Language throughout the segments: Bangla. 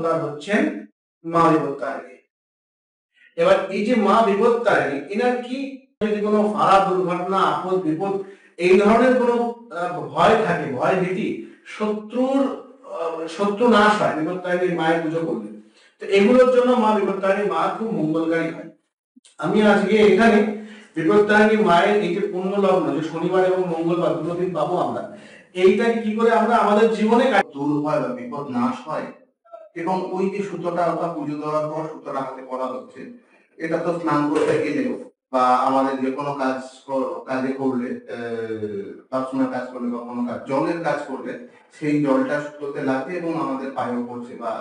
অবতার হচ্ছেন মা বিপত্তারিণী এবার এই যে মা বিপত্তারিণী এনার কি যদি কোনো ফাড়া দুর্ঘটনা, আপদ, বিপদ, এই ধরনের কোনো ভয় থাকে, ভয় ভীতি, শত্রুর শত্রু নাশ হয় বিপত্তারিণীর মায়ের পুজো করলে। তো এগুলোর জন্য মা বিপত্তারিণী মা খুব মঙ্গলকারী হয়। আমি আজকে এখানে বিপত্তারিণী মায়ের এই যে পুণ্য লগ্ন যে শনিবার এবং মঙ্গলবার দুটো দিন পাবো আমরা, এইটাকে কি করে আমরা আমাদের জীবনে কাজে দূর হয় বা বিপদ নাশ হয় এবং ওই যে সুতোটা বা পুজো দেওয়ার পর সুতোটা হাতে করা হচ্ছে এটা তো স্নান করতে গেলেও বা আমাদের যে কোনো কাজ কাজে করলে পার্সোনাল কাজ করলে বা কোনো কাজ জলের কাজ করলে সেই জলটা সুতোতে লাগে এবং আমাদের পায়েও পড়ছে বা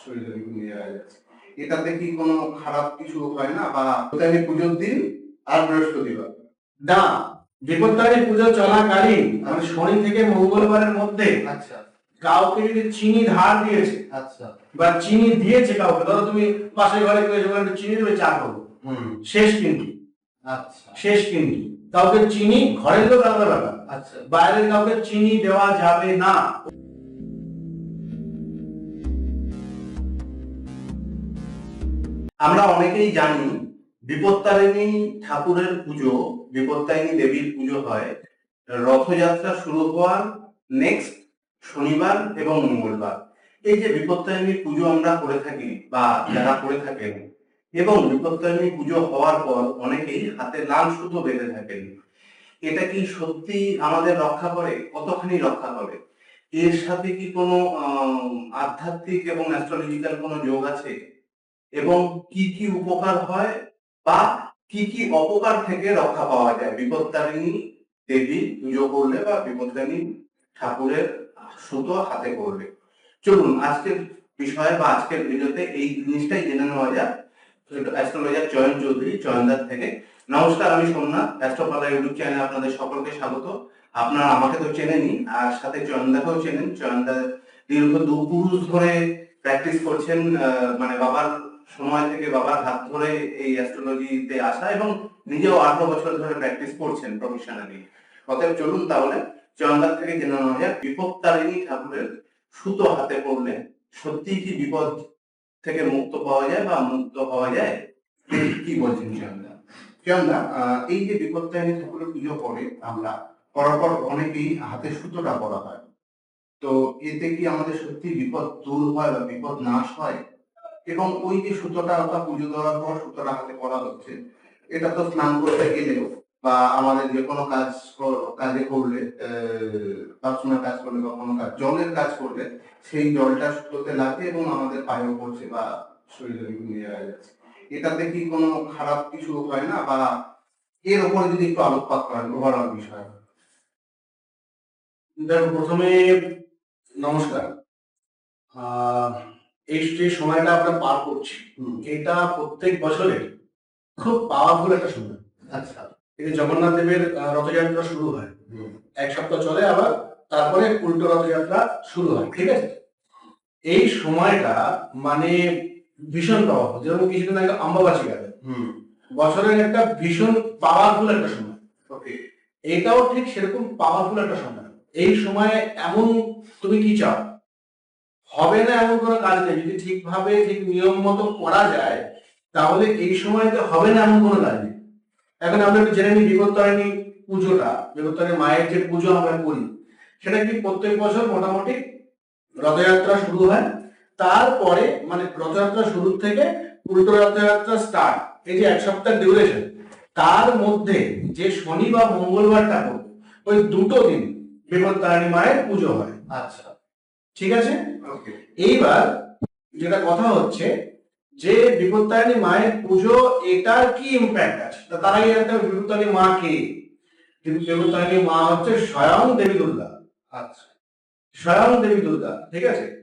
শরীরে বিভিন্ন জায়গায় যাচ্ছে। এটাতে কি কোনো খারাপ কিছু হয় না বা আমি পুজোর দিন আর বৃহস্পতিবার না বিপত্তারিণী পুজো চলাকালীন মানে শনি থেকে মঙ্গলবারের মধ্যে আচ্ছা। কাউকে যদি চিনি ধার দিয়েছে আচ্ছা। বা চিনি দিয়েছে কাউকে ধরো তুমি পাশের ঘরে কেউ বলে, চিনি দেবে চা খাব। শেষ কিন্তু। আচ্ছা। শেষ কিন্তু। কাউকে চিনি ঘরের লোক আলাদা ব্যাপার। আচ্ছা। বাইরের কাউকে চিনি দেওয়া যাবে না। আমরা অনেকেই জানি বিপত্তারিণী ঠাকুরের পুজো বিপত্তারিণী দেবীর পুজো হয় রথযাত্রা শুরু হওয়ার নেক্সট শনিবার এবং মঙ্গলবার। এই যে বিপত্তারিণী পুজো আমরা করে থাকি বা যারা করে থাকেন, এবং বিপত্তারিণী পুজো হওয়ার পর অনেকেই হাতে লাল সুতো বেঁধে থাকেন। এটা কি সত্যি আমাদের রক্ষা করে? কতখানি রক্ষা করে? এর সাথে কি কোনো আধ্যাত্মিক এবং অ্যাস্ট্রোলজিক্যাল কোনো যোগ আছে? এবং কি কি উপকার হয় বা কি কি অপকার থেকে রক্ষা পাওয়া যায়? বিপত্তারিণী দেবী পুজো করলে বা বিপত্তারিণী ঠাকুরের সুতো হাতে করলে চলুন, আজকের বিষয়ে বা আজকের ভিডিওতে এই জিনিসটাই জেনে নেওয়া যাক। অ্যাস্ট্রোলজার চয়ন চৌধুরী চয়নদার থেকে। নমস্কার, আমি সোমনাথ অ্যাস্ট্রোপালা ইউটিউব চ্যানেলে আপনাদের সকলকে স্বাগত। আপনারা আমাকে তো চেনেনই, আর সাথে চয়নদাকেও চেনেন। দীর্ঘ ধরে প্র্যাকটিস করছেন মানে বাবার সময় থেকে বাবার হাত ধরে এই অ্যাস্ট্রোলজিতে আসা এবং নিজেও আঠারো বছর ধরে প্র্যাকটিস করছেন প্রফেশনালি অতএব চলুন তাহলে চয়নদার থেকে জেনে নেওয়া যাক বিপত্তারিণী ঠাকুরের সুতো হাতে পড়লে সত্যি কি বিপদ থেকে মুক্ত পাওয়া যায় বা মুক্ত পাওয়া যায়? কি বলছেন চয়নদা আহ, এই যে বিপত্তারিণী ঠাকুরের পুজো করে আমরা করার পর অনেকেই হাতে সুতোটা করা হয়। তো এতে কি আমাদের সত্যি বিপদ দূর হয় বা বিপদ নাশ হয়? এবং ওই যে সুতোটা বা পুজো দেওয়ার পর সুতোটা হাতে করা হচ্ছে এটা তো স্নান করতে গেলেও বা আমাদের যে কোনো কাজ কাজে করলে পার্সোনাল কাজ করলে বা কোনো কাজ জলের কাজ করলে সেই জলটা সুতোতে লাগে এবং আমাদের পায়েও পড়ছে বা শরীরে বিভিন্ন জায়গায় যাচ্ছে। এটাতে কি কোনো খারাপ কিছু হয় না? বা এর উপরে যদি একটু আলোকপাত করেন ওভারঅল বিষয়। দেখো প্রথমে নমস্কার। আহ, এই যে সময়টা আমরা পার করছি এটা প্রত্যেক বছরের খুব পাওয়ারফুল একটা সময়। আচ্ছা। এই জগন্নাথ দেবের রথযাত্রা শুরু হয়। এক সপ্তাহ চলে আবার তারপরে উল্টো রথযাত্রা শুরু হয় ঠিক আছে? এই সময়টা মানে ভীষণ পাওয়ারফুল। যেরকম কিছুদিন আগে অম্বাবাসী গেল। হুম। বছরের একটা ভীষণ পাওয়ারফুল একটা সময়। এটাও ঠিক সেরকম পাওয়ারফুল একটা সময়। এই সময়ে এমন তুমি কি চাও? হবে না এমন কোনো কাজ নেই। যদি ঠিকভাবে ঠিক নিয়ম মতো করা যায় তাহলে এই সময়তে হবে না এমন কোনো কাজ নেই। এখন আমরা একটু জেনে নিই বিপত্তারিণী পুজোটা বিপত্তারিণী মায়ের যে পুজো আমরা করি সেটা কি প্রত্যেক বছর মোটামুটি রথযাত্রা শুরু হয়? তারপরে মানে রথযাত্রা শুরু থেকে উল্টো রথযাত্রা স্টার্ট এই যে এক সপ্তাহ ডিউরেশন তার মধ্যে যে শনি বা মঙ্গলবারটা পড়বে ওই দুটো দিন বিপত্তারিণী মায়ের পুজো হয়। আচ্ছা। ঠিক আছে? ওকে এইবার যেটা কথা হচ্ছে যে বিপত্তারিণী মায়ের পুজো এটার কি ইম্প্যাক্ট আছে? তা তার আগে একটা বিপত্তারিণী মা কে? কিন্তু বিপত্তারিণী মা হচ্ছে স্বয়ং দেবী দুর্গা। আচ্ছা। স্বয়ং দেবী দুর্গা ঠিক আছে?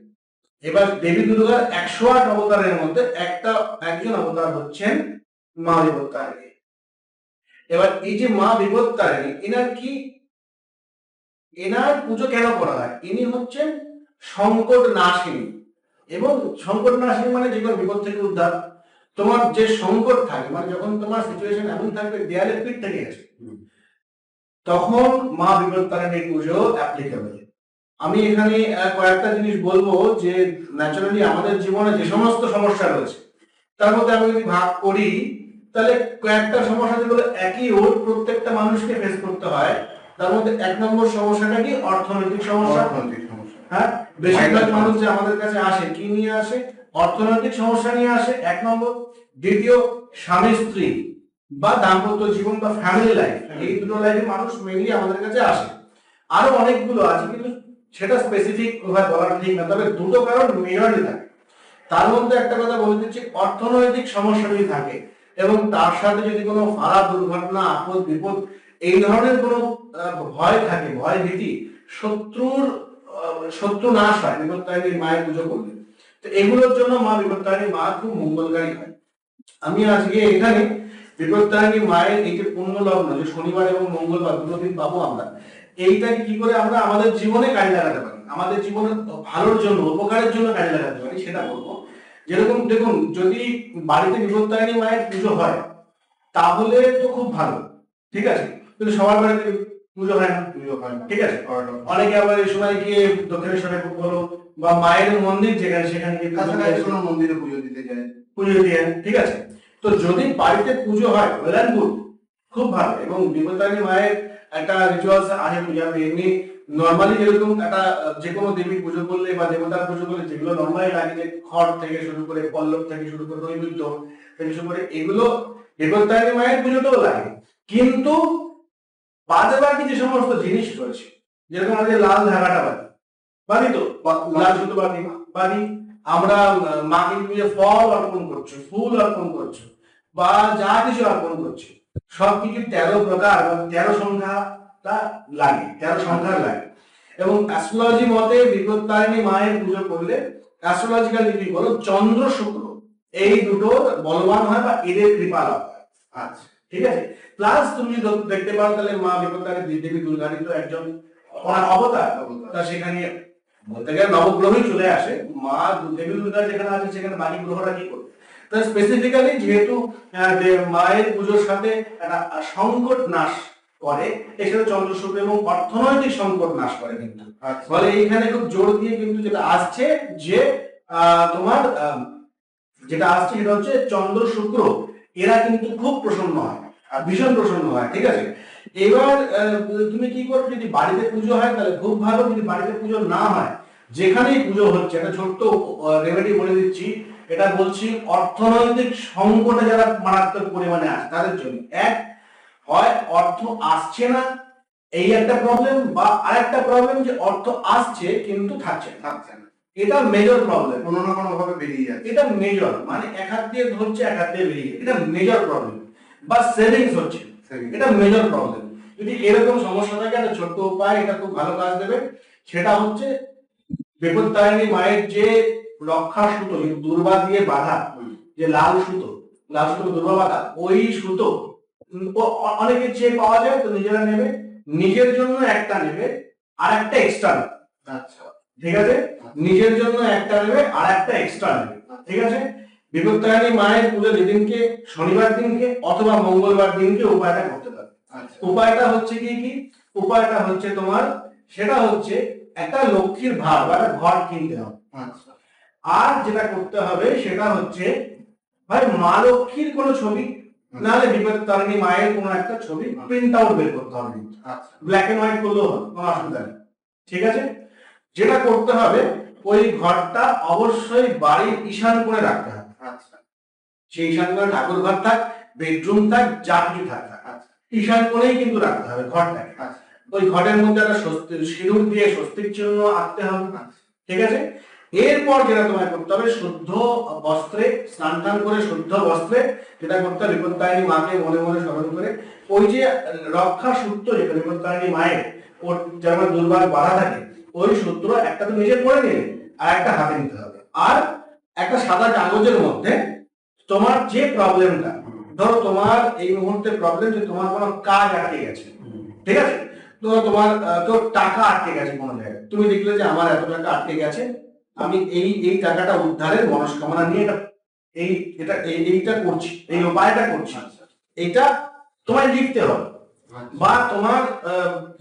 এবার দেবী দুর্গার একশো আট অবতারের মধ্যে একটা একজন অবতার হচ্ছেন মা বিপত্তারিণী। এবার এই যে মা বিপত্তারিণী এনার কি এনার পুজো কেন করা হয়? ইনি হচ্ছেন সংকট নাশিনী এবং সংকট নাশিনী মানে যে কোনো বিপদ থেকে উদ্ধার। তোমার যে সংকট থাকে মানে যখন তোমার সিচুয়েশন এমন থাকবে দেয়ালে পিঠ থেকে গেছে। তখন মা বিপত্তারিণীর পুজো অ্যাপ্লিকেবল আমি এখানে কয়েকটা জিনিস বলব যে ন্যাচারালি আমাদের জীবনে যে সমস্ত সমস্যা রয়েছে তার মধ্যে আমি যদি ভাগ করি তাহলে কয়েকটা সমস্যা যেগুলো একই ওর প্রত্যেকটা মানুষকে ফেস করতে হয় তার মধ্যে এক নম্বর সমস্যাটা কি? অর্থনৈতিক সমস্যা। অর্থনৈতিক সমস্যা। হ্যাঁ? বেশিরভাগ মানুষ যে আমাদের কাছে আসে, কি নিয়ে আসে? অর্থনৈতিক সমস্যা নিয়ে আসে, এক নম্বর। দ্বিতীয়, স্বামী, স্ত্রী বা দাম্পত্য জীবন বা ফ্যামিলি লাইফ এই দুটো লাইফে মানুষ মেনলি আমাদের কাছে আসে। আরও অনেকগুলো আছে, কিন্তু সেটা স্পেসিফিক ভাবে বলাটা ঠিক না, তবে দুটো কারণ মেজরলি থাকে। তার মধ্যে একটা কথা বলে দিচ্ছি, অর্থনৈতিক সমস্যা যদি থাকে এবং তার সাথে যদি কোনো ফাড়া দুর্ঘটনা, আপদ, বিপদ, এই ধরনের কোনো ভয় থাকে, ভয় ভীতি, শত্রুর শত্রু নাশ হয়, বিপত্তারিণীর মায়ের পুজো করলে। তো এগুলোর জন্য মা বিপত্তারিণী মা খুব মঙ্গলকারী হয়। আমি আজকে এখানে বিপত্তারিণী মায়ের এই যে পুণ্য লগ্ন যে শনিবার এবং মঙ্গলবার, দুটো দিন পাবো আমরা, এইটাকে কি করে আমরা আমাদের জীবনে কাজে লাগাতে পারি? আমাদের জীবনে ভালোর জন্য, উপকারের জন্য কাজে লাগাতে পারি, সেটা বলব। যেরকম দেখুন, যদি বাড়িতে বিপত্তারিণী মায়ের পুজো হয়, তাহলে তো খুব ভালো, ঠিক আছে? কিন্তু সবার বাড়িতে পুজো হয় না। পুজো হয় না। ঠিক আছে? অনেকে আবার এই সময় গিয়ে দক্ষিণেশ্বরে বলো বা মায়ের মন্দির যেখানে সেখানে গিয়ে কাছাকাছি কোনো মন্দিরে পুজো দিতে যায়। পুজো দিয়ে ঠিক আছে? তো যদি বাড়িতে পুজো হয় ওয়েল অ্যান্ড গুড খুব ভালো। এবং বিপত্তারিণী মায়ের একটা রিচুয়ালস আছে পূজা এমনি নর্মালি যেরকম একটা যে কোনো দেবীর পুজো করলে বা দেবতার পুজো করলে যেগুলো নর্মালি লাগে যে খড় থেকে শুরু করে পল্লব থেকে শুরু করে নৈবেদ্য থেকে শুরু করে এগুলো বিপত্তারিণী মায়ের পুজোতেও লাগে। কিন্তু বাদে বাকি যে সমস্ত জিনিস রয়েছে, যেরকম আমাদের লাল ধাগাটা বাদি বাদি তো লাল সুতো বাদি বাদি আমরা মাকে নিয়ে ফল অর্পণ করছ, ফুল অর্পণ করছ, বা যা কিছু অর্পণ করছ সবকিছু তেরো প্রকার বা তেরো সংখ্যাটা লাগে, তেরো সংখ্যার লাগে। এবং অ্যাস্ট্রোলজি মতে বিপত্তারিণী মায়ের পুজো করলে অ্যাস্ট্রোলজিক্যাল লিপি হলো চন্দ্র শুক্র, এই দুটো বলবান হয় বা এদের কৃপা লাভ হয়। আচ্ছা। ঠিক আছে? প্লাস তুমি দেখতে পারো তাহলে মা বিপত্তারিণী দেবী তো একজন অবতার। তা সেখানে বলতে গেলে নবগ্রহই চলে আসে। মা দেবী দুর্গা যেখানে আছে সেখানে বাকি গ্রহরা কি করবে? তো স্পেসিফিক্যালি যেহেতু মায়ের পুজোর সাথে একটা সংকট নাশ করে এছাড়া চন্দ্র এবং অর্থনৈতিক সংকট নাশ করে কিন্তু। আচ্ছা। ফলে এইখানে খুব জোর দিয়ে কিন্তু যেটা আসছে যে আহ, তোমার যেটা আসছে সেটা হচ্ছে চন্দ্র শুক্র এরা কিন্তু খুব প্রসন্ন হয়, আর ভীষণ প্রসন্ন হয়, ঠিক আছে? এবার তুমি কি করো, যদি বাড়িতে পুজো হয়, তাহলে খুব ভালো, যদি বাড়িতে পুজো না হয়, যেখানেই পুজো হচ্ছে, একটা ছোট্ট রেমেডি বলে দিচ্ছি, এটা বলছি, অর্থনৈতিক সংকটে যারা মারাত্মক পরিমাণে আছে, তাদের জন্য। এক, হয় অর্থ আসছে না, এই একটা প্রবলেম বা আরেকটা প্রবলেম যে অর্থ আসছে, কিন্তু থাকছে থাকছে না। এটা মেজর প্রবলেম কোনো না কোনো ভাবে বেরিয়ে যাচ্ছে। এটা মেজর মানে এক হাত দিয়ে ধরছে এক হাত দিয়ে বেরিয়ে এটা মেজর প্রবলেম বা সেভিংস হচ্ছে। এটা মেজর প্রবলেম যদি এরকম সমস্যা থাকে একটা ছোট্ট উপায় এটা খুব ভালো কাজ দেবে। সেটা হচ্ছে বিপত্তারিণী মায়ের যে রক্ষা সুতো যে দুর্বা দিয়ে বাঁধা যে লাল সুতো লাল সুতো দুর্বা বাঁধা ওই সুতো উম, ও- অ- অনেকের চেয়ে পাওয়া যায় তো নিজেরা নেবে। নিজের জন্য একটা নেবে আর একটা এক্সট্রা আচ্ছা। ঠিক আছে? নিজের জন্য একটা নেবে আর একটা এক্সট্রা নেবে। ঠিক আছে? বিপত্তারিণী মায়ের পুজো যেদিনকে শনিবার দিনকে অথবা মঙ্গলবার দিনকে উপায়টা করতে পারবে। আচ্ছা। উপায়টা হচ্ছে কি কি? উপায়টা হচ্ছে তোমার সেটা হচ্ছে একটা লক্ষ্মীর ভার বা একটা ঘর কিনতে হবে। আচ্ছা। আর যেটা করতে হবে সেটা হচ্ছে ভাই মা লক্ষ্মীর কোনো ছবি নাহলে বিপত্তারিণী মায়ের কোনো একটা ছবি প্রিন্ট আউট বের করতে হবে। আচ্ছা। ব্ল্যাক এন্ড হোয়াইট করলেও হবে কোনো অসুবিধা নেই। ঠিক আছে? যেটা করতে হবে ওই ঘরটা অবশ্যই বাড়ির ঈশান করে রাখতে হবে। আচ্ছা। সেই ঈশান করে ঠাকুর ঘর থাক বেডরুম থাক যা কিছু থাক। আচ্ছা। ঈশান করেই কিন্তু রাখতে হবে ঘরটাকে। আচ্ছা। ওই ঘরের মধ্যে একটা স্বস্তি সিঁদুর দিয়ে স্বস্তিক চিহ্ন আঁকতে হবে। না ঠিক আছে? এরপর যেটা তোমায় করতে হবে শুদ্ধ বস্ত্রে স্নান টান করে শুদ্ধ বস্ত্রে যেটা করতে হবে বিপত্তারিণী মাকে মনে মনে স্মরণ করে ওই যে রক্ষা সূত্র যেটা বিপত্তারিণী মায়ের ওর যেমন দুর্বার বাধা থাকে ওই সূত্র একটা তো নিজে পড়ে নিলে আর একটা হাতে নিতে হবে। আর একটা সাদা কাগজের মধ্যে তোমার যে প্রবলেমটা ধরো তোমার এই মুহূর্তে প্রবলেম যে তোমার কোনো কাজ আটকে গেছে ঠিক আছে? তো তোমার তোর টাকা আটকে গেছে কোনো জায়গায় তুমি দেখলে যে আমার এত টাকা আটকে গেছে আমি এই এই টাকাটা উদ্ধারের মনস্কামনা নিয়ে এটা এই এটা এই- এইটা করছি এই উপায়টা করছি। আচ্ছা। এটা তোমায় লিখতে হবে। বা তোমার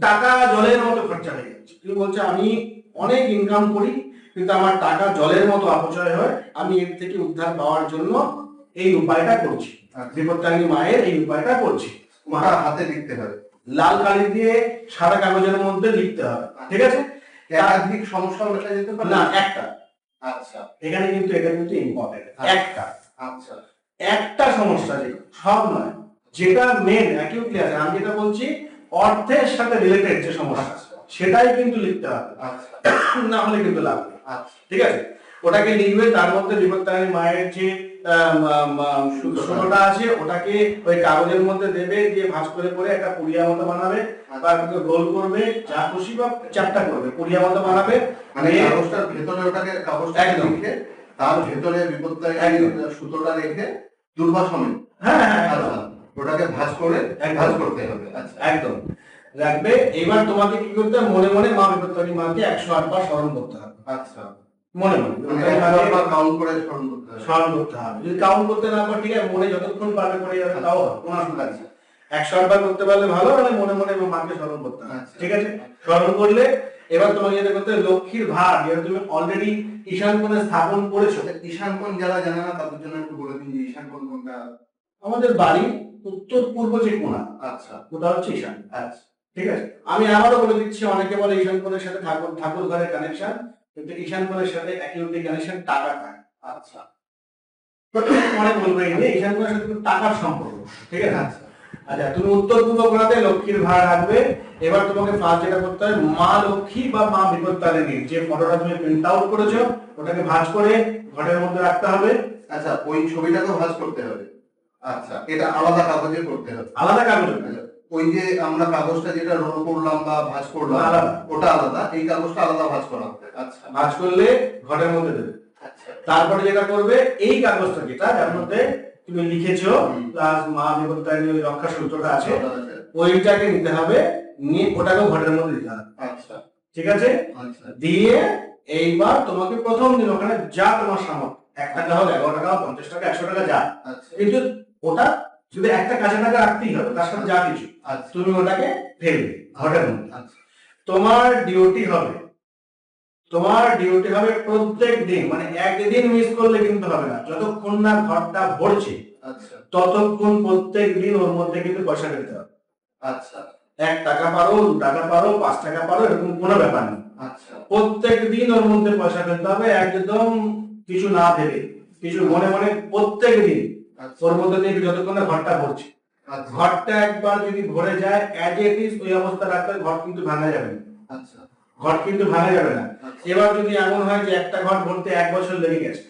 টাকা জলের মতো খরচা হয়ে তুমি বলছো আমি অনেক ইনকাম করি কিন্তু আমার টাকা জলের মতো অপচয় হয়। আমি এর থেকে উদ্ধার পাওয়ার জন্য এই উপায়টা করছি। বিপত্তারিণী মায়ের এই উপায়টা করছি। হাতে লিখতে হবে। লাল কালি দিয়ে সাদা কাগজের মধ্যে লিখতে হবে ঠিক আছে? একাধিক সমস্যা লেখা যেতে পারে? না একটা। আচ্ছা। এখানে কিন্তু এটা কিন্তু ইম্পর্টেন্ট একটা। আচ্ছা। একটা সমস্যা যে সব নয়। যেটা মেন অ্যাকিউটলি আছে আমি যেটা বলছি অর্থের সাথে রিলেটেড যে সমস্যা সেটাই কিন্তু লিখতে হবে আচ্ছা না হলে কিন্তু লাভ নেই। ঠিক আছে ওটাকে লিখবে তার মধ্যে বিপত্তারিণী মায়ের যে সুতোটা আছে ওটাকে ওই কাগজের মধ্যে দেবে দিয়ে ভাঁজ করে করে একটা পুরিয়া মতো বানাবে গোল করবে যা খুশি বা চারটা করবে পুরিয়া মতো বানাবে মানে কাগজটার ভেতরে ওটাকে কাগজটা একদম। লিখে তার ভেতরে সুতোটা রেখে দুর্বা সমেত হ্যাঁ হ্যাঁ একদম। আচ্ছা ওটাকে ভাঁজ করে। ভাঁজ করতে হবে আচ্ছা একদম রাখবে। এবার তোমাকে কি করতে হবে? মনে মনে মা বিপত্তারিণী মাকে একশো আটবার স্মরণ করতে হবে। আচ্ছা। মনে মনে। মানে কাউন্ট করে স্মরণ করতে হবে। স্মরণ করতে হবে। যদি কাউন্ট করতে না পারো ঠিক আছে মনে যতক্ষণ পারবে করে যাবে তাও কোনো অসুবিধা নেই। একশো আটবার করতে পারলে ভালো মানে মনে মনে মাকে স্মরণ করতে হবে। আচ্ছা। ঠিক আছে? স্মরণ করলে এবার তোমাকে যেটা করতে লক্ষ্মীর ভার যেটা তুমি অলরেডি ঈশান কোণে স্থাপন করেছ। আচ্ছা, ঈশান কোণ যারা জানে না তাদের জন্য একটু বলে দিন যে ঈশান কোণ কোনটা? আমাদের বাড়ি উত্তর পূর্ব যে কোণা আচ্ছা। ওটা হচ্ছে ঈশান। আচ্ছা। ঠিক আছে? আমি আবারও বলে দিচ্ছি অনেকে বলে ঈশান কোণের সাথে ঠাকুর ঠাকুর ঘরের কানেকশন কিন্তু ঈশান কোণের সাথে অ্যাকিউটি কানেকশন টাকা থাকে আচ্ছা। অনেক বলবে এই যে ঈশান কোণের সাথে টাকার সম্পর্ক ঠিক আছে? আচ্ছা। আচ্ছা তুমি উত্তর পূর্ব কোণাতে লক্ষ্মীর ভাড়া রাখবে। এবার তোমাকে ফার্স্ট যেটা করতে হবে মা লক্ষ্মী বা মা বিপত্তারিণী যে ফটোটা তুমি প্রিন্ট আউট করেছ ওটাকে ভাঁজ করে ঘরের মধ্যে রাখতে হবে। আচ্ছা ওই ছবিটাকেও ভাঁজ করতে হবে। আচ্ছা এটা আলাদা কাগজে করতে হবে। আলাদা কাগজ ওই যে আমরা কাগজটা যেটা রোল করলাম বা ভাঁজ করলাম আলাদা। ওটা আলাদা এই কাগজটা আলাদা ভাঁজ করা হবে। আচ্ছা ভাঁজ করলে ঘরের মধ্যে দেবে। আচ্ছা। তারপরে যেটা করবে এই কাগজটা যেটা যার মধ্যে তুমি লিখেছো প্লাস মা ওই রক্ষা সূত্রটা আছে ওইটাকে নিতে হবে নিয়ে ওটাকেও ঘরের মধ্যে দিতে হবে। আচ্ছা। ঠিক আছে? আচ্ছা। দিয়ে এইবার তোমাকে প্রথম দিন ওখানে যা তোমার সামর্থ্য এক টাকা হোক এগারো টাকা পঞ্চাশ টাকা একশো টাকা যা। আচ্ছা। কিন্তু ওটা যদি একটা কাঁচা টাকা রাখতেই হবে তার সাথে যা কিছু। আচ্ছা তুমি ওটাকে ফেলবে ঘরের মধ্যে। তোমার ডিউটি হবে তোমার ডিউটি হবে প্রত্যেক দিন মানে একদিন মিস করলে কিন্তু হবে না। যতক্ষণ না ঘরটা ভরছে আচ্ছা। ততক্ষণ প্রত্যেক দিন ওর মধ্যে কিন্তু পয়সা ফেলতে হবে। আচ্ছা। এক টাকা পারো দু টাকা পারো পাঁচ টাকা পারো এরকম কোনো ব্যাপার নেই আচ্ছা। প্রত্যেক দিন ওর মধ্যে পয়সা ফেলতে হবে একদম কিছু না ভেবে কিছু মনে মনে প্রত্যেক দিন ওর মধ্যে দিয়ে যতক্ষণ ঘরটা ভরছে। আচ্ছা ঘরটা একবার যদি ভরে যায় অ্যাজ ইট ইজ ওই অবস্থা রাখলে ঘর কিন্তু ভাঙা যাবে না। আচ্ছা। ঘর কিন্তু ভাঙা যাবে না। এবার যদি এমন হয় যে একটা ঘর ভরতে এক বছর লেগে গেছে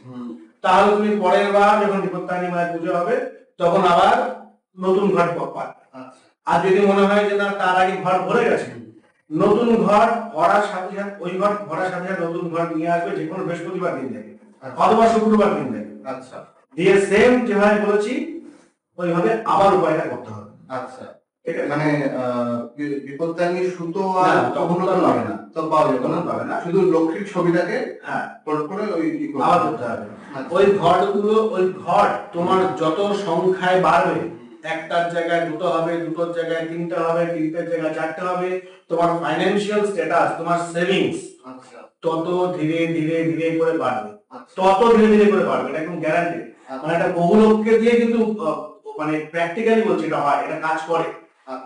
তাহলে তুমি পরের বার যখন বিপত্তারিণী মায়ের পুজো হবে তখন আবার নতুন ঘর পাবে। আচ্ছা। আর যদি মনে হয় যে না তার আগে ঘর ভরে গেছে নতুন ঘর ভরার সাথে সাথে ওই ঘর ভরার সাথে সাথে নতুন ঘর নিয়ে আসবে যে কোনো বৃহস্পতিবার দিন থেকে অথবা শুক্রবার দিন থেকে। আচ্ছা। দিয়ে সেম যেভাবে বলেছি ওইভাবে আবার উপায়টা করতে হবে। আচ্ছা। মানে আহ, বি- সুতো আর না, তখন তো পাবে না। তো পাওয়া যাবে না। পাবে না। শুধু লক্ষ্মীর ছবিটাকে হ্যাঁ। ফোল্ড করে ওই আবার করতে হবে। আচ্ছা। ওই ঘরগুলো ওই ঘর তোমার যত সংখ্যায় বাড়বে একটার জায়গায় দুটো হবে দুটোর জায়গায় তিনটা হবে তিনটের জায়গায় চারটে হবে তোমার ফাইন্যান্সিয়াল স্ট্যাটাস তোমার সেভিংস আচ্ছা। তত ধীরে ধীরে ধীরে করে বাড়বে। আচ্ছা। তত ধীরে ধীরে করে বাড়বে এটা একদম গ্যারান্টি মানে এটা বহু লোককে দিয়ে কিন্তু মানে প্র্যাকটিক্যালি বলছি এটা হয় এটা কাজ করে।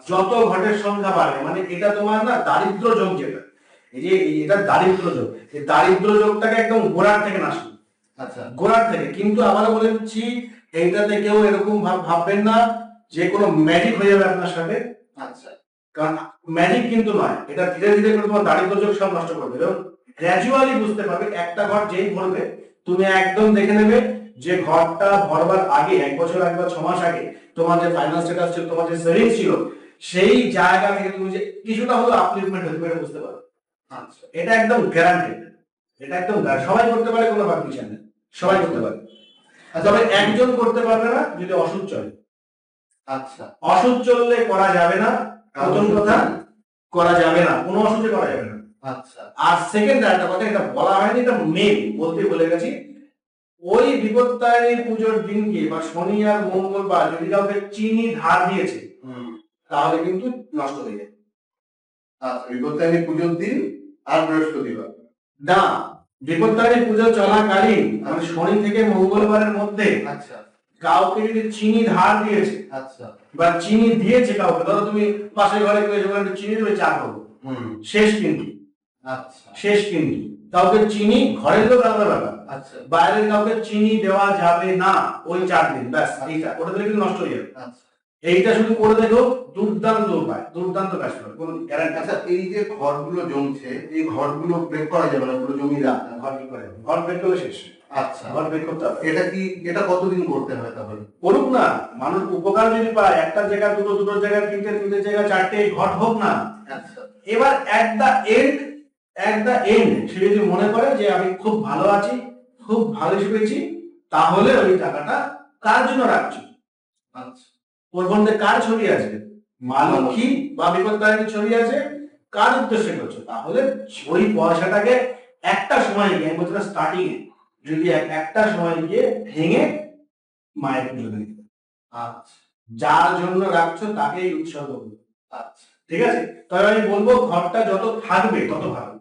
যত ঘটের সংখ্যা বাড়বে মানে এটা তোমার না দারিদ্র যোগ যেটা। এই যে এটা দারিদ্র যোগ। এই দারিদ্র যোগটাকে একদম গোড়ার থেকে নাশ করবে। আচ্ছা। গোড়ার থেকে। কিন্তু আবারও বলে দিচ্ছি এইটাতে কেউ এরকম ভাব- ভাববেন না যে কোনো ম্যাজিক হয়ে যাবে আপনার সাথে। আচ্ছা। কারণ ম্যাজিক কিন্তু নয়। এটা ধীরে ধীরে করে তোমার দারিদ্র যোগ সব নষ্ট করবে এবং গ্র্যাজুয়ালি বুঝতে পারবে একটা ঘর যেই ভরবে তুমি একদম দেখে নেবে যে ঘরটা ভরবার আগে এক বছর এক বা ছ মাস আগে তোমার যে ফাইনাল স্ট্যাটাস ছিল তোমার যে সেভিংস ছিল সেই জায়গা থেকে তুমি যে কিছুটা হলো আপলিফমেন্ট হতে পারে বুঝতে পারবে আচ্ছা। এটা একদম গ্যারান্টেড এটা একদম সবাই করতে পারে কোনো পারমিশন নেই সবাই করতে পারে। তবে একজন করতে পারবে না যদি অসুখ চলে। আচ্ছা। অসুখ চললে করা যাবে না। প্রথম কথা করা যাবে না। কোনো অসুখে করা যাবে না। আচ্ছা। আর সেকেন্ড একটা কথা এটা বলা হয়নি এটা মেন বলতে ভুলে গেছি। ওই বিপত্তারিণী পুজোর দিনকে বা শনি আর মঙ্গলবার যদি কাউকে চিনি ধার দিয়েছে তাহলে কিন্তু নষ্ট হয়ে যায়। আচ্ছা বিপত্তারিণী পুজোর দিন আর বৃহস্পতিবার। না বিপত্তারী পুজো চলাকালীন মানে শনি থেকে মঙ্গলবারের মধ্যে আচ্ছা। কাউকে যদি চিনি ধার দিয়েছে আচ্ছা। বা চিনি দিয়েছে কাউকে ধরো তুমি পাশের ঘরে কেউ চিনি দেবে চা খাব। হুম। শেষ কিন্তু। আচ্ছা। শেষ কিন্তু। কাউকে চিনি ঘরের লোক আলাদা ব্যাপার। আচ্ছা। বাইরের কাউকে চিনি দেওয়া যাবে না ওই চার দিন ব্যাস এইটা। ওটা দিলে কিন্তু নষ্ট হয়ে যাবে। আচ্ছা। এইটা শুধু করে দেখো দুর্দান্ত উপায় দুর্দান্ত কাজ করে কোনো আচ্ছা এই যে ঘরগুলো জমছে এই ঘরগুলো ব্রেক করা যাবে না পুরো জমি রাখতে ঘর বের করে ঘর বের করলে শেষ। আচ্ছা। ঘর বের করতে হবে। এটা কি এটা কতদিন করতে হয় তাহলে? করুক না মানুষ উপকার যদি পায় একটা জায়গা দুটো দুটো জায়গা তিনটে তিনটে জায়গা চারটে ঘট হোক না। আচ্ছা। এবার at the end at the end সে যদি মনে করে যে আমি খুব ভালো আছি, খুব ভালো শিখেছি তাহলে ওই টাকাটা কার জন্য রাখছো? আচ্ছা। ওর মধ্যে কার ছবি আছে? মা বা বিপদকারীর ছবি আছে? কার উদ্দেশ্যে করছ? তাহলে ওই পয়সাটাকে একটা সময় গিয়ে, আমি বলছিলাম স্টার্টিং এ, যদি এক- একটা সময় গিয়ে ভেঙে মায়ের পুজো দিতে আচ্ছা। যার জন্য রাখছো তাকেই উৎসর্গ করবে আচ্ছা। ঠিক আছে? তবে আমি বলব ঘরটা যত থাকবে, তত ভালো।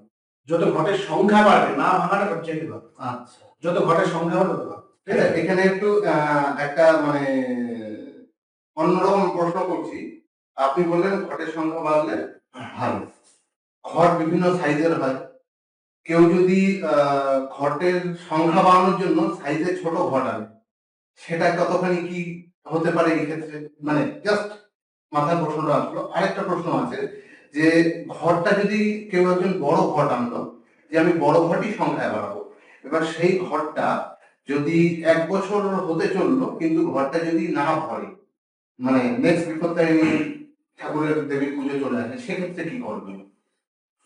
যত ঘটের সংখ্যা বাড়বে না ভাঙাটা সবচেয়ে ভালো আচ্ছা। যত ঘটের সংখ্যা বাড়বে তত ভালো ঠিক আছে? এখানে একটু একটা মানে অন্যরকম প্রশ্ন করছি। আপনি বললেন ঘটের সংখ্যা বাড়লে ভালো। ঘর বিভিন্ন সাইজের হয়। কেউ যদি আহ, ঘটের সংখ্যা বাড়ানোর জন্য সাইজে ছোট ঘট আনে সেটা কতখানি কি হতে পারে এই ক্ষেত্রে মানে জাস্ট মাথায় প্রশ্নটা আসলো। আরেকটা প্রশ্ন আছে যে ঘরটা যদি কেউ একজন বড় ঘট আনলো যে আমি বড় ঘটই সংখ্যায় বাড়াবো এবার সেই ঘরটা যদি এক বছর হতে চলল কিন্তু ঘরটা যদি না ভরে মানে নেক্সট বিপত্তারিণী ঠাকুরের দেবীর পুজো চলে আসে সেক্ষেত্রে কি করবে?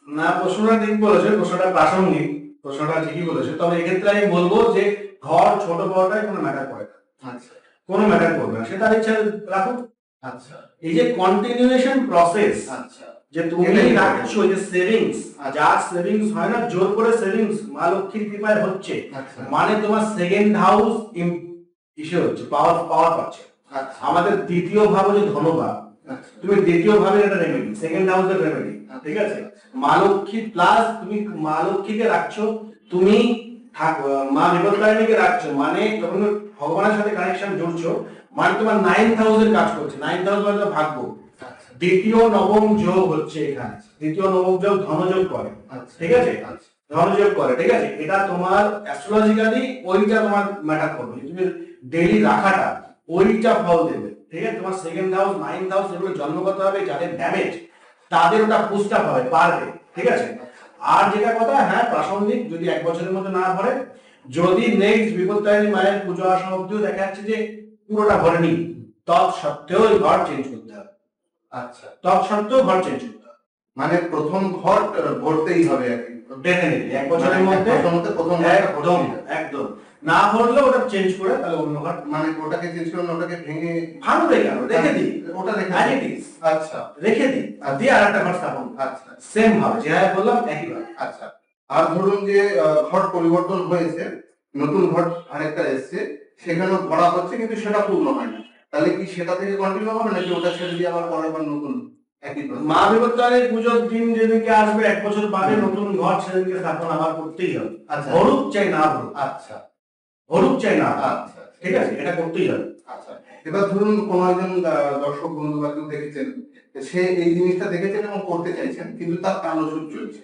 না প্রশ্নটা ঠিক বলেছে প্রশ্নটা প্রাসঙ্গিক প্রশ্নটা ঠিকই বলেছে। তবে এক্ষেত্রে আমি বলব যে ঘর ছোট বড়টাই কোনো ম্যাটার করে না। আচ্ছা। কোনো ম্যাটার করবে না সে তার ইচ্ছা রাখুক আচ্ছা। এই যে কন্টিনিউয়েশন প্রসেস আচ্ছা। যে তুমি রাখছো যে সেভিংস আচ্ছা। যার সেভিংস হয় না জোর করে সেভিংস মা লক্ষ্মীর কৃপায় হচ্ছে। আচ্ছা। মানে তোমার সেকেন্ড হাউস ইসে হচ্ছে পাওয়ার পাওয়ার পাচ্ছে। আচ্ছা। আমাদের দ্বিতীয় ভাব হচ্ছে ধনভাব। তুমি দ্বিতীয় ভাবের একটা রেমেডি সেকেন্ড হাউসের রেমেডি ঠিক আছে? মা লক্ষ্মী প্লাস তুমি মা লক্ষ্মীকে রাখছো তুমি মা বিপদকারিণীকে রাখছো মানে যখন ভগবানের সাথে কানেকশন জুড়ছো মানে তোমার নাইন্থ হাউসের কাজ করছে। নাইন হাউস মানে ভাগ্য। আচ্ছা দ্বিতীয় নবম যোগ হচ্ছে এখানে। দ্বিতীয় নবম যোগ ধনযোগ করে। আচ্ছা। ঠিক আছে? আচ্ছা। ধনযোগ করে। ঠিক আছে? এটা তোমার অ্যাস্ট্রোলজিক্যালি ওইটা তোমার ম্যাটার করবে তুমি ডেলি রাখাটা ওইটা ফল দেবে। ঠিক আছে? তোমার সেকেন্ড হাউস নাইন্থ হাউস এগুলো জন্মগত হবে যাদের ড্যামেজ তাদের ওটা পুস্ট আপ হবে পারবে ঠিক আছে? আর যেটা কথা হ্যাঁ প্রাসঙ্গিক যদি এক বছরের মধ্যে না ভরে যদি নেক্সট বিপত্তারিণী মায়ের পুজো আসা অব্দিও দেখা যাচ্ছে যে পুরোটা ভরেনি তৎসত্ত্বেও ঘর চেঞ্জ করতে হবে। আচ্ছা তৎসত্ত্বেও ঘর চেঞ্জ করতে মানে প্রথম ঘর ভরতেই হবে আর কি এক বছরের মানে মধ্যে এক প্রথম একদম একদম। না ভরলে ওটা চেঞ্জ করে তাহলে অন্য ঘর মানে ওটাকে চেঞ্জ করুন ওটাকে ভেঙে ভাঙবে কেন রেখে দিই। ওটা রেখে আচ্ছা। রেখে দিই আর দিয়ে আর একটা ঘর স্থাপন। আচ্ছা। সেম ভাবে যেভাবে বললাম একই ভাবে। আচ্ছা। আর ধরুন যে ঘর পরিবর্তন হয়েছে নতুন ঘর আরেকটা এসছে সেখানেও ভরা হচ্ছে কিন্তু সেটা পূর্ণ হয় না। তাহলে কি সেটা থেকে কন্টিনিউ হবে নাকি ওটা ছেড়ে দিয়ে আবার পরের বার নতুন একই মা বিপত্তারের পুজোর দিন যেদিনকে আসবে এক বছর বাদে নতুন ঘর সেদিনকে স্থাপন আবার করতেই হবে। আচ্ছা। হরুক চাই না ভরুক আচ্ছা। হরুক চাই না আচ্ছা ঠিক আছে এটা করতেই হবে। আচ্ছা। এবার ধরুন কোন একজন দর্শক বন্ধু বান্ধব দেখেছেন সে এই জিনিসটা দেখেছেন এবং করতে চাইছেন কিন্তু তার কাল ওষুধ চলছে।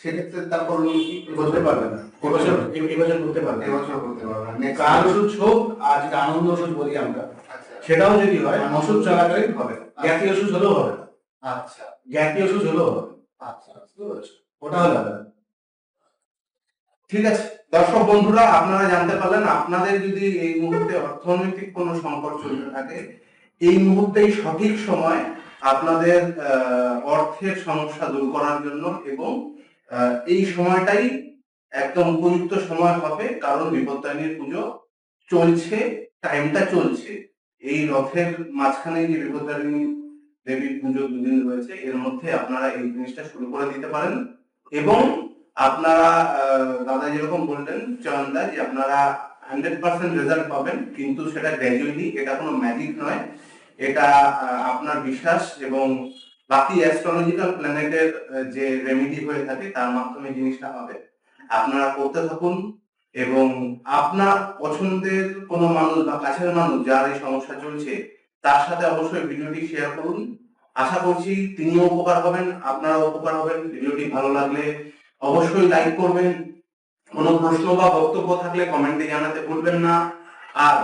সেক্ষেত্রে তার করণীয় কি করতে পারবে না। এবছর এবছর করতে পারবে এবছর করতে পারবে না। কাল ওষুধ হোক আর যেটা আনন্দ ওষুধ বলি আমরা। আচ্ছা সেটাও যদি হয় ওষুধ চলাকালীন হবে জ্ঞাতি ওষুধ হলেও হবে না। আচ্ছা। জ্ঞাতি ওষুধ হলেও হবে। আচ্ছা? ওটা হলে ঠিক আছে। দর্শক বন্ধুরা আপনারা জানতে পারলেন আপনাদের যদি এই মুহূর্তে অর্থনৈতিক কোনো সংকট চলতে থাকে এই মুহূর্তেই সঠিক সময় আপনাদের আহ, অর্থের সমস্যা দূর করার জন্য এবং এই সময়টাই একদম উপযুক্ত সময় হবে কারণ বিপত্তারিণীর পুজো চলছে টাইমটা চলছে। এই রথের মাঝখানে যে বিপত্তারিণী দেবীর পুজো দুদিন রয়েছে, এর মধ্যে আপনারা এই জিনিসটা শুরু করে দিতে পারেন। এবং আপনারা দাদা যেরকম বললেন, চয়নদা, যে আপনারা হান্ড্রেড পার্সেন্ট রেজাল্ট পাবেন, কিন্তু সেটা গ্র্যাজুয়ালি, এটা কোনো ম্যাজিক নয়। এটা আপনার বিশ্বাস এবং বাকি অ্যাস্ট্রোলজিক্যাল প্ল্যানেটের যে রেমেডি হয়ে থাকে, তার মাধ্যমে জিনিসটা হবে। আপনারা করতে থাকুন এবং আপনার পছন্দের কোনো মানুষ বা কাছের মানুষ যার এই সমস্যা চলছে, তার সাথে অবশ্যই ভিডিওটি শেয়ার করুন। আশা করছি তিনিও উপকার হবেন, আপনারাও উপকার হবেন। ভিডিওটি ভালো লাগলে অবশ্যই লাইক করবেন। কোনো প্রশ্ন বা বক্তব্য থাকলে কমেন্টে জানাতে ভুলবেন না। আর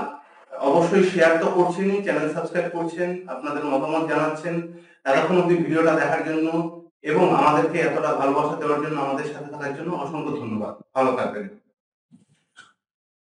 অবশ্যই শেয়ার তো করছেনই চ্যানেল সাবস্ক্রাইব করছেন, আপনাদের মতামত জানাচ্ছেন, এতক্ষণ অব্দি ভিডিওটা দেখার জন্য এবং আমাদেরকে এতটা ভালোবাসা দেওয়ার জন্য, আমাদের সাথে থাকার জন্য অসংখ্য ধন্যবাদ। ভালো থাকবেন।